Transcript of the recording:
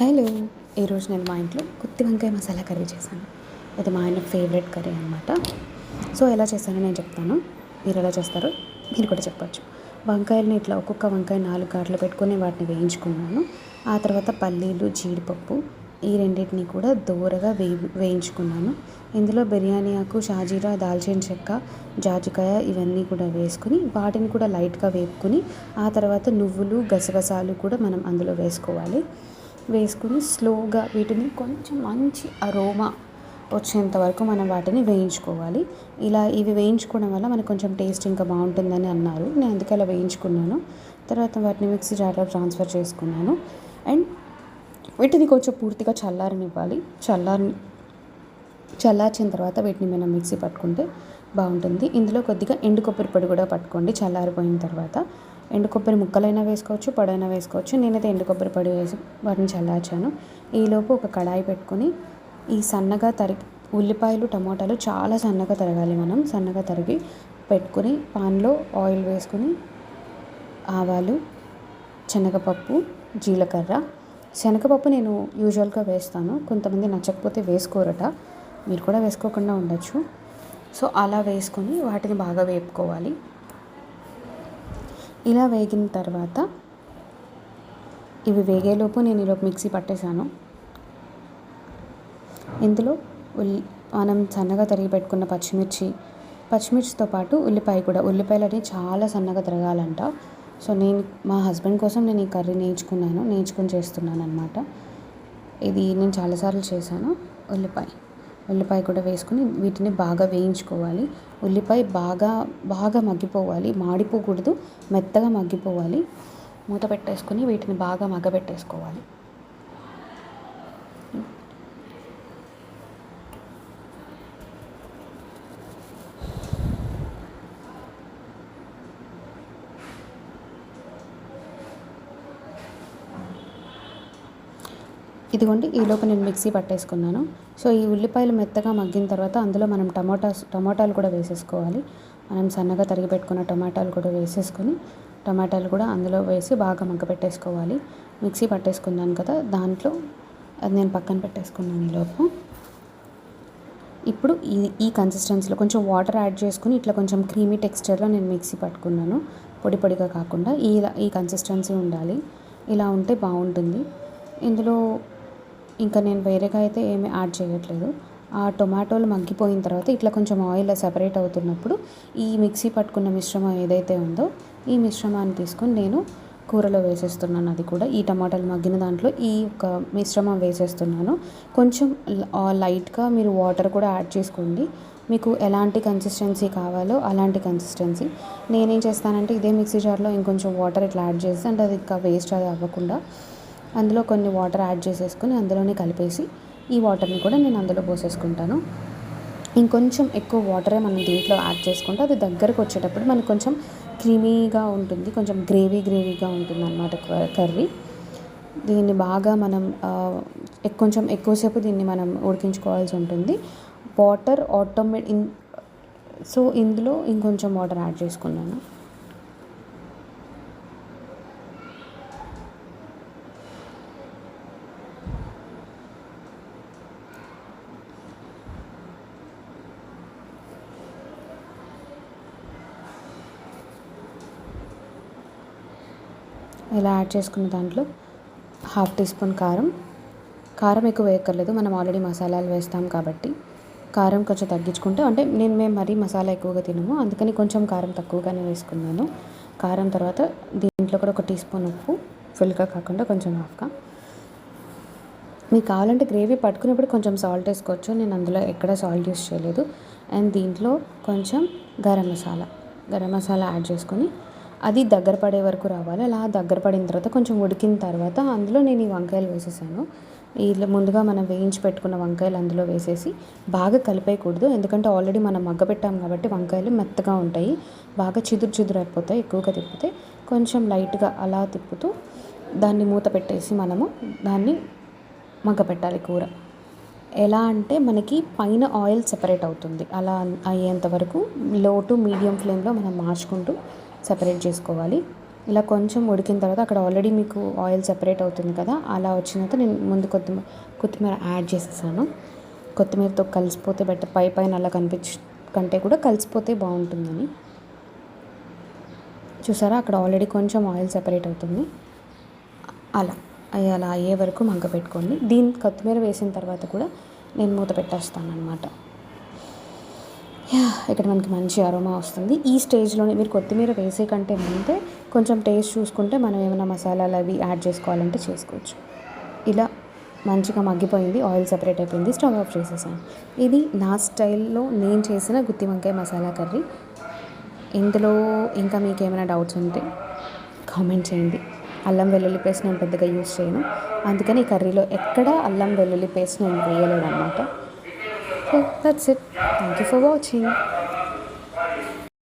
Hello ఈరోజు నేను మా ఇంట్లో కొత్తి వంకాయ మసాలా కర్రీ చేశాను. అది మా ఆయన ఫేవరెట్ కర్రీ అనమాట సో ఎలా చేస్తానో నేను చెప్తాను. మీరు ఎలా చేస్తారో మీరు కూడా చెప్పచ్చు. వంకాయలని ఇట్లా ఒక్కొక్క వంకాయ నాలుగు గాట్లు పెట్టుకొని వాటిని వేయించుకున్నాను. ఆ తర్వాత పల్లీలు జీడిపప్పు ఈ రెండింటిని కూడా దూరగా వేయి వేయించుకున్నాను. ఇందులో బిర్యానీ ఆకు షాజీరా దాల్చిన చెక్క జాజికాయ ఇవన్నీ కూడా వేసుకుని వాటిని కూడా లైట్గా వేపుకుని ఆ తర్వాత నువ్వులు గసగసాలు కూడా మనం అందులో వేసుకోవాలి. వేసుకుని స్లోగా వీటిని కొంచెం మంచి అరోమా వచ్చేంత వరకు మనం వాటిని వేయించుకోవాలి. ఇలా ఇవి వేయించుకోవడం వల్ల మనకు కొంచెం టేస్ట్ ఇంకా బాగుంటుందని అన్నారు. నేను అందుకే అలా వేయించుకున్నాను. తర్వాత వాటిని మిక్సీ జార్లో ట్రాన్స్ఫర్ చేసుకున్నాను. అండ్ వీటిని కొంచెం పూర్తిగా చల్లారనివ్వాలి. చల్లారని చల్లార్చిన తర్వాత వీటిని మనం మిక్సీ పట్టుకుంటే బాగుంటుంది. ఇందులో కొద్దిగా ఎండు కొబ్బరి పొడి కూడా పట్టుకోండి చల్లారిపోయిన తర్వాత. ఎండు కొబ్బరి ముక్కలైనా వేసుకోవచ్చు పొడైనా వేసుకోవచ్చు. నేనైతే ఎండు కొబ్బరి పొడి వేసి వాటిని చల్లార్చాను. ఈలోపు ఒక కడాయి పెట్టుకొని ఈ సన్నగా తరిగి ఉల్లిపాయలు టమాటాలు చాలా సన్నగా తరగాలి మనం. సన్నగా తరిగి పెట్టుకుని పాన్లో ఆయిల్ వేసుకొని ఆవాలు శనగపప్పు జీలకర్ర. శనగపప్పు నేను యూజువల్గా వేస్తాను. కొంతమంది నచ్చకపోతే వేసుకోరట. మీరు కూడా వేసుకోకుండా ఉండొచ్చు. సో అలా వేసుకొని వాటిని బాగా వేపుకోవాలి. ఇలా వేగిన తర్వాత ఇవి వేగేలోపు నేను ఈలోపు మిక్సీ పట్టేశాను. ఇందులో ఉల్లి మనం సన్నగా తరిగి పెట్టుకున్న పచ్చిమిర్చి పచ్చిమిర్చితో పాటు ఉల్లిపాయ కూడా. ఉల్లిపాయలు అనేవి చాలా సన్నగా తిరగాలంట. సో నేను మా హస్బెండ్ కోసం నేను ఈ కర్రీ నేర్చుకున్నాను నేర్చుకుని చేస్తున్నాను అనమాట ఇది నేను చాలాసార్లు చేశాను. ఉల్లిపాయ. ఉల్లిపాయ కూడా వేసుకుని వీటిని బాగా వేయించుకోవాలి. ఉల్లిపాయ బాగా బాగా మగ్గిపోవాలి. మాడిపోకూడదు మెత్తగా మగ్గిపోవాలి. మూత పెట్టేసుకొని వీటిని బాగా మగ్గబెట్టేసుకోవాలి. ఇదిగోండి ఈలోపు నేను మిక్సీ పట్టేసుకున్నాను. సో ఈ ఉల్లిపాయలు మెత్తగా మగ్గిన తర్వాత అందులో మనం టమోటాస్ టమోటాలు కూడా వేసేసుకోవాలి. మనం సన్నగా తరిగి పెట్టుకున్న టమాటాలు కూడా వేసేసుకొని టమాటాలు కూడా అందులో వేసి బాగా మగ్గపెట్టేసుకోవాలి మిక్సీ పట్టేసుకున్నాను కదా దాంట్లో అది నేను పక్కన పెట్టేసుకున్నాను ఈలోపు ఇప్పుడు ఈ ఈ కన్సిస్టెన్సీలో కొంచెం వాటర్ యాడ్ చేసుకుని ఇట్లా కొంచెం క్రీమీ టెక్స్చర్లో నేను మిక్సీ పట్టుకున్నాను. పొడి పొడిగా కాకుండా ఈ ఈ కన్సిస్టెన్సీ ఉండాలి. ఇలా ఉంటే బాగుంటుంది. ఇందులో ఇంకా నేను వేరేగా అయితే ఏమి యాడ్ చేయట్లేదు. ఆ టొమాటోలు మగ్గిపోయిన తర్వాత ఇట్లా కొంచెం ఆయిల్ సెపరేట్ అవుతున్నప్పుడు ఈ మిక్సీ పట్టుకున్న మిశ్రమం ఏదైతే ఉందో ఈ మిశ్రమాన్ని తీసుకొని నేను కూరలో వేసేస్తున్నాను. అది కూడా ఈ టమాటాలు మగ్గిన దాంట్లో ఈ ఒక మిశ్రమం వేసేస్తున్నాను. కొంచెం లైట్గా మీరు వాటర్ కూడా యాడ్ చేసుకోండి. మీకు ఎలాంటి కన్సిస్టెన్సీ కావాలో అలాంటి కన్సిస్టెన్సీ. నేనేం చేస్తానంటే ఇదే మిక్సీ జార్లో ఇంకొంచెం వాటర్ ఇట్లా యాడ్ చేసి అంటే అది ఇంకా వేస్ట్ అది అవ్వకుండా అందులో కొన్ని వాటర్ యాడ్ చేసేసుకొని అందులోనే కలిపేసి ఈ వాటర్ని కూడా నేను అందులో పోసేసుకుంటాను. ఇంకొంచెం ఎక్కువ వాటరే మనం దీంట్లో యాడ్ చేసుకుంటే అది దగ్గరకు వచ్చేటప్పుడు మనకు కొంచెం క్రీమీగా ఉంటుంది కొంచెం గ్రేవీ గ్రేవీగా ఉంటుంది అన్నమాట కర్రీ. దీన్ని బాగా మనం కొంచెం ఎక్కువసేపు దీన్ని మనం ఉడికించుకోవాల్సి ఉంటుంది. వాటర్ ఆటోమేట్ ఇన్ సో ఇందులో ఇంకొంచెం వాటర్ యాడ్ చేసుకున్నాను. ఇలా యాడ్ చేసుకున్న దాంట్లో హాఫ్ టీ స్పూన్ కారం. కారం ఎక్కువ వేయక్కర్లేదు మనం ఆల్రెడీ మసాలాలు వేస్తాం కాబట్టి. కారం కొంచెం తగ్గించుకుంటే అంటే నేను మేము మరీ మసాలా ఎక్కువగా తినము అందుకని కొంచెం కారం తక్కువగానే వేసుకున్నాను. కారం తర్వాత దీంట్లో కూడా ఒక టీ స్పూన్ ఉప్పు ఫుల్గా కాకుండా కొంచెం హాఫ్గా. మీకు కావాలంటే గ్రేవీ పట్టుకునేప్పుడు కొంచెం సాల్ట్ వేసుకోవచ్చు నేను అందులో ఎక్కడ సాల్ట్ యూస్ చేయలేదు. అండ్ దీంట్లో కొంచెం గరం మసాలా గరం మసాలా యాడ్ చేసుకొని అది దగ్గర పడే వరకు రావాలి. అలా దగ్గర పడిన తర్వాత కొంచెం ఉడికిన తర్వాత అందులో నేను ఈ వంకాయలు వేసేసాను. ఇలా ముందుగా మనం వేయించి పెట్టుకున్న వంకాయలు అందులో వేసేసి బాగా కలిపేయకూడదు. ఎందుకంటే ఆల్రెడీ మనం మగ్గపెట్టాం కాబట్టి వంకాయలు మెత్తగా ఉంటాయి. బాగా చిదురు చిదురు అయిపోతాయి ఎక్కువగా తిప్పితే కొంచెం లైట్గా అలా తిప్పుతూ దాన్ని మూత పెట్టేసి మనము దాన్ని మగ్గపెట్టాలి కూర. ఎలా అంటే మనకి పైన ఆయిల్ సెపరేట్ అవుతుంది. అలా అయ్యేంత వరకు లో టు మీడియం ఫ్లేమ్లో మనం మార్చుకుంటూ సెపరేట్ చేసుకోవాలి. ఇలా కొంచెం ఉడికిన తర్వాత అక్కడ ఆల్రెడీ మీకు ఆయిల్ సెపరేట్ అవుతుంది కదా అలా వచ్చిన తర్వాత నేను ముందు కొత్తిమీర కొత్తిమీర యాడ్ చేసేసాను. కొత్తిమీరతో కలిసిపోతే బెటర్ పై పైన అలా కనిపించ కంటే కూడా కలిసిపోతే బాగుంటుందని. చూసారా? అక్కడ ఆల్రెడీ కొంచెం ఆయిల్ సెపరేట్ అవుతుంది. అలా అలా అయ్యే వరకు మగ్గ పెట్టుకోండి. దీని కొత్తిమీర వేసిన తర్వాత కూడా నేను మూత పెట్టేస్తాను అనమాట ఇక్కడ మనకి మంచి అరోమా వస్తుంది. ఈ స్టేజ్లోనే మీరు కొత్తిమీర వేసే కంటే ముందే కొంచెం టేస్ట్ చూసుకుంటే మనం ఏమైనా మసాలాలు అవి యాడ్ చేసుకోవాలంటే చేసుకోవచ్చు. ఇలా మంచిగా మగ్గిపోయింది ఆయిల్ సెపరేట్ అయిపోయింది స్టవ్ ఆఫ్ చేసేసాను. ఇది నా స్టైల్లో నేను చేసిన గుత్తి వంకాయ మసాలా కర్రీ. ఇందులో ఇంకా మీకు ఏమైనా డౌట్స్ ఉంటే కామెంట్ చేయండి. అల్లం వెల్లుల్లి పేస్ట్ నేను పెద్దగా యూజ్ చేయను. అందుకని ఈ కర్రీలో ఎక్కడ అల్లం వెల్లుల్లి పేస్ట్ నేను వేయలేడు Okay, that's it. Thank you for watching.